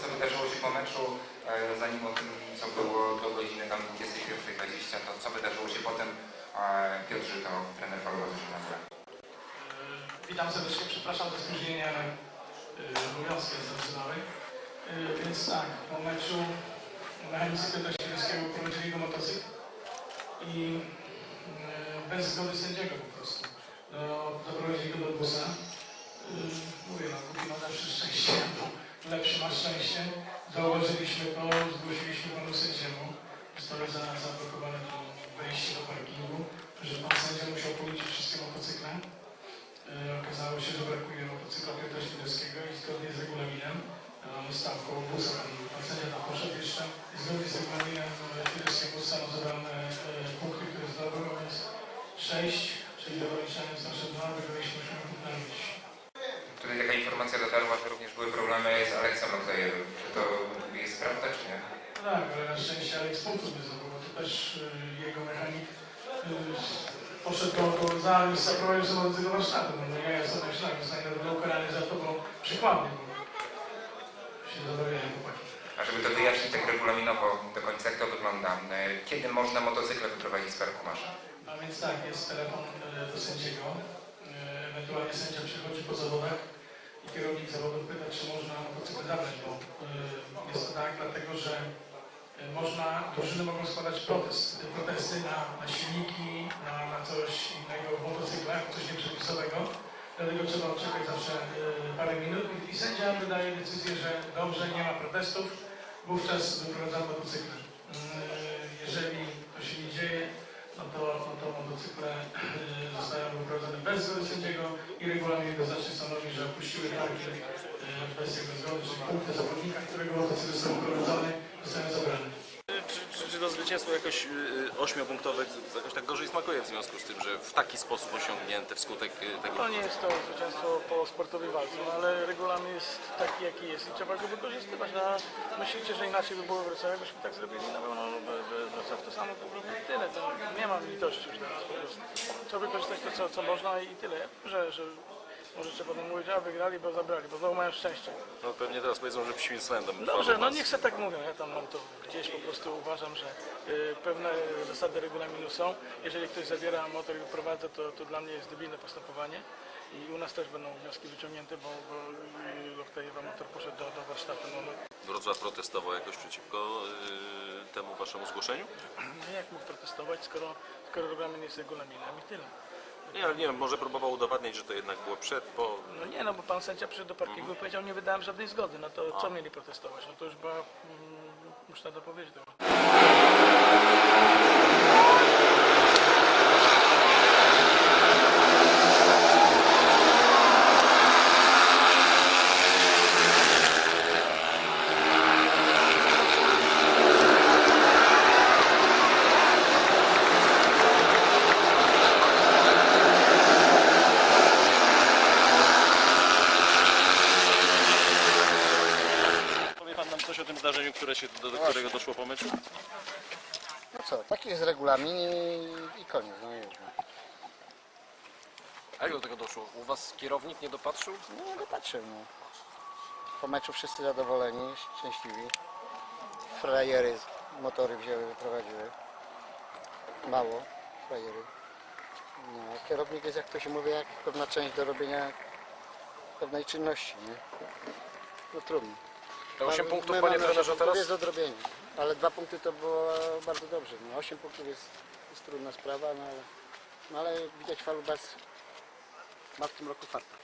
co wydarzyło się po meczu, e, no, zanim o tym, co było do godziny tam 21.20, to co wydarzyło się potem. E, Piotr Żyto, trener Paweł Zeszynowska. E, witam serdecznie, przepraszam za spóźnienie, ale obowiązki stacjonary. Więc tak, po meczu na Helicy Piotra Siedleckiego prowadzili go motocykl i bez zgody sędziego po prostu. Doprowadzili go do busa. Mówię, no, kupiła zawsze szczęście, lepszy ma szczęście. Założyliśmy to, zgłosiliśmy panu sędziemu. Zostały za, zablokowane to wejście do parkingu, że pan sędzia musiał policzyć wszystkie motocykle. Yy, okazało się, że brakuje motocykla Piotra Świdowskiego i zgodnie z regulaminem e, yy, stawką busa pan, pan sędzia tam poszedł jeszcze. I zgodnie z regulaminem e, Świdowskiego zostaną zabrane yy, punkty, które zdobył, a więc 6, czyli do dowoliczając nasze dwa, wygraliśmy 8 punktów na 5. poszedł do, do za i zaprowadził sobie do tego warsztatu. No, ja jestem myślałem, że zostanie ukarany za to, bo przykładnie, bo się chłopaki. A żeby to wyjaśnić tak regulaminowo do końca, jak to wygląda? E, Kiedy można motocykle wyprowadzić z parku masza? A więc tak, jest telefon e, do sędziego, e, ewentualnie sędzia przychodzi po zawodach i kierownik zawodów pyta, czy można motocykl zabrać, bo e, jest to tak, dlatego że e, można, drużyny mogą składać protest, protesty na, na silniki, na, na coś innego w motocyklach, coś nieprzepisowego. Dlatego trzeba odczekać zawsze e, parę minut i, sędzia wydaje decyzję, że dobrze, nie ma protestów, wówczas wyprowadzamy motocykle. E, Jeżeli to się nie dzieje, no to, no to motocykle e, zostają wyprowadzone bez zgody sędziego i regulamin jednoznacznie stanowi, że opuściły parking e, bez jego zgody, czyli punkty zawodnika, którego motocykl został wyprowadzony, zostają zabrane. Czy, czy, czy to zwycięstwo jakoś y, ośmiopunktowe jakoś tak gorzej smakuje w związku z tym, że w taki sposób osiągnięte wskutek y, tego... No nie jest to zwycięstwo po sportowej walce, no ale regulamin jest taki jaki jest i trzeba go wykorzystywać. No, myślicie, że inaczej by było w Wrocławiu, byśmy tak zrobili, no pewno Wrocław to samo to robi i tyle. To nie mam litości już teraz po prostu. Trzeba wykorzystać to, co, co można i tyle. Ja że, że możecie potem mówić, a wygrali, bo zabrali, bo znowu mają szczęście. No pewnie teraz powiedzą, że psim swędem. Dobrze, no niech se tak mówią, ja tam mam to gdzieś po prostu uważam, że y, pewne zasady regulaminu są. Jeżeli ktoś zabiera motor i wyprowadza, to, to dla mnie jest debilne postępowanie. I u nas też będą wnioski wyciągnięte, bo, bo y, Loktajewa motor poszedł do, do warsztatu. No, no, Wrocław protestował jakoś przeciwko y, temu waszemu zgłoszeniu? no jak mógł protestować, skoro, skoro regulamin jest regulaminem i tyle. Nie, ale nie wiem, może próbował udowadniać, że to jednak było przed, po... No nie, no bo pan sędzia przyszedł do parkingu i powiedział, nie wydałem żadnej zgody. No to co mieli protestować? No to już była, mm, muszę dopowiedzieć tego. Powie pan nam coś o tym zdarzeniu, które się, do, do którego doszło po meczu? No co, taki jest regulamin i, i koniec. No już. No. A jak do tego doszło? U was kierownik nie dopatrzył? No nie dopatrzył. No. Po meczu wszyscy zadowoleni, szczęśliwi. Frajery z- motory wzięły, wyprowadziły. Mało frajery. No, a kierownik jest, jak to się mówi, jak pewna część do robienia pewnej czynności, nie? No trudno. Te 8 My punktów, mamy panie osiem trenerze, punktów teraz? jest do odrobienia. Ale dwa punkty to było bardzo dobrze. No, 8 punktów jest, jest trudna sprawa, no ale, no ale widać Falubas ma w tym roku farta.